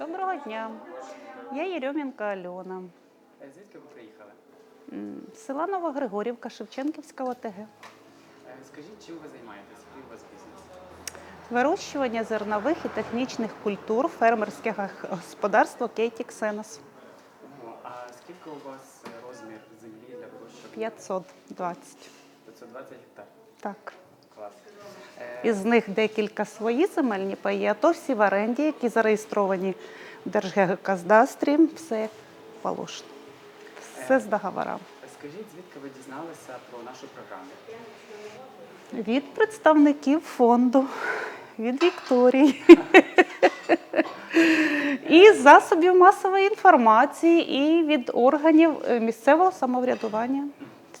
Доброго дня. Я Єрьомінка Альона. Звідки ви приїхали? З Села Новогригорівка, Шевченківська ОТГ. Е, Скажіть, чим ви займаєтесь? Який у вас бізнес? Вирощування зернових і технічних культур фермерське га- господарство Кейті Ксенос. А скільки у вас е, розмір землі для вирощування? 520. 520 гектар. Так. Е, Із них декілька свої земельні паї, а то всі в оренді, які зареєстровані в Держгеокадастрі. Все як положено. Все з договорами. Скажіть, звідки ви дізналися про нашу програму? Від представників фонду, від Вікторії. І засобів масової інформації, і від органів е, місцевого самоврядування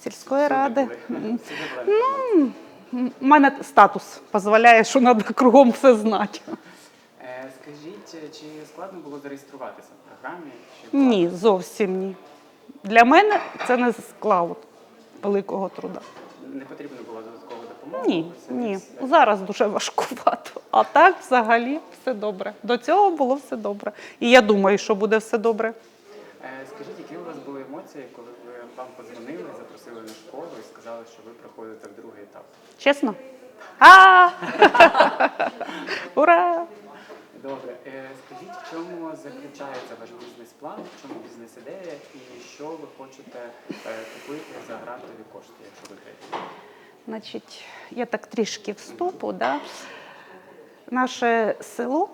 сільської ради. Інформація. У мене статус дозволяє, що треба кругом все знати. Е, Скажіть, е, чи складно було зареєструватися в програмі? Чи Ні, зовсім ні. Для мене це не склад великого труда. не потрібно було додаткової допомоги? Ні, ні. все- Зараз дуже важкувато. А так взагалі все добре. До цього було все добре. І я думаю, що буде все добре. Е, Скажіть, які у вас були емоції, коли вам подзвонили, запросили на школу і сказали, що ви проходите в другий етап? Чесно? А! Ура! Добре, Е, скажіть, в чому заключається ваш бізнес-план, в чому бізнес-ідея і що ви хочете е, купити за грантові кошти, якщо виграєте? Значить, я так трішки вступу. Да? Наше село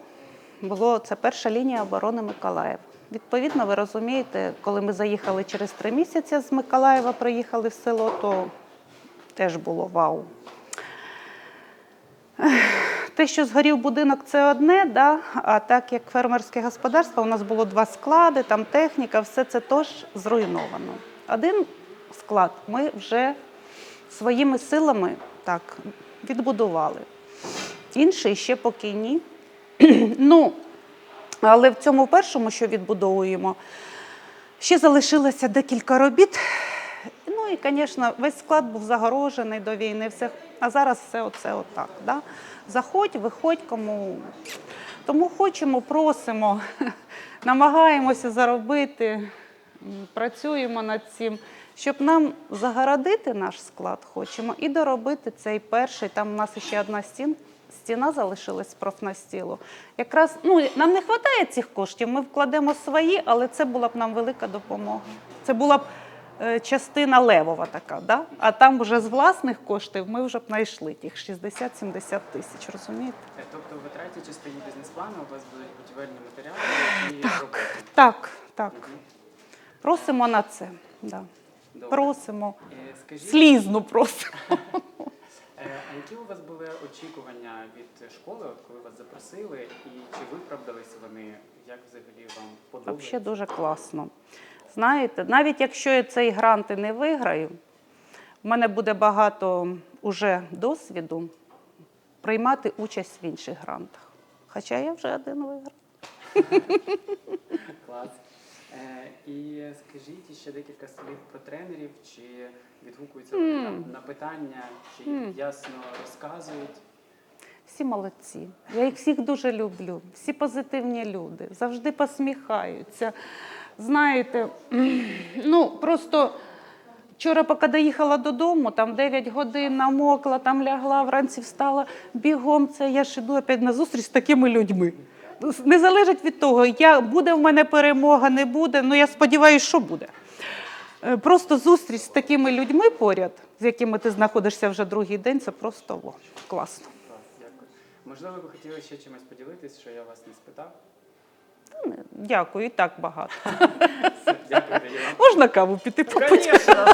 було це перша лінія оборони Миколаїв. Відповідно, ви розумієте, коли ми заїхали через три місяці з Миколаєва, приїхали в село, то теж було вау. Те, що згорів будинок, це одне, да? а так як фермерське господарство, у нас було два склади, там техніка, все це теж зруйновано. Один склад ми вже своїми силами так, відбудували. Інший ще поки ні. ну, але в цьому першому, що відбудовуємо, ще залишилося декілька робіт. Ну і, звісно, весь склад був загорожений до війни. Все. А зараз все оце отак. Да? Заходь, виходь, кому. Тому хочемо, просимо, намагаємося заробити, працюємо над цим, щоб нам загородити наш склад, хочемо і доробити цей перший. Там у нас ще одна стін. Стіна залишилась профнастілу. Якраз ну нам не вистачає цих коштів. Ми вкладемо свої, але це була б нам велика допомога. Це була б е, частина левова така, да? а там вже з власних коштів ми вже б знайшли тих 60-70 тисяч, розумієте? Е, Тобто в третій частині бізнес-плану у вас будуть будівельні матеріали і роботи. Так, так. Мгм. Просимо на це. Да. Добре. Просимо. Е, Скажіть, Слізно просимо. Які у вас були очікування від школи, от коли вас запросили, і чи виправдались вони? Як взагалі вам подобається? Взагалі дуже класно. Знаєте, навіть якщо я цей грант і не виграю, в мене буде багато уже досвіду приймати участь в інших грантах. Хоча я вже один виграв. Клас. Е, і скажіть ще декілька слів про тренерів, чи відгукуються вони на, на питання, чи ясно розказують. Всі молодці. Я їх всіх дуже люблю. Всі позитивні люди, завжди посміхаються. Знаєте, ну просто вчора, поки доїхала додому, там 9 годин намокла, там лягла, вранці встала бігом. Це я ж іду опять на зустріч з такими людьми. Не залежить від того, я, буде в мене перемога, не буде. Ну я сподіваюся, що буде. Е, Просто зустріч з такими людьми поряд, з якими ти знаходишся вже другий день, це просто о, класно. Клас, дякую. Можливо, ви хотіли ще чимось поділитись, що я вас не спитав? Дякую, і так багато. Дякую, Можна каву піти попити? Конечно.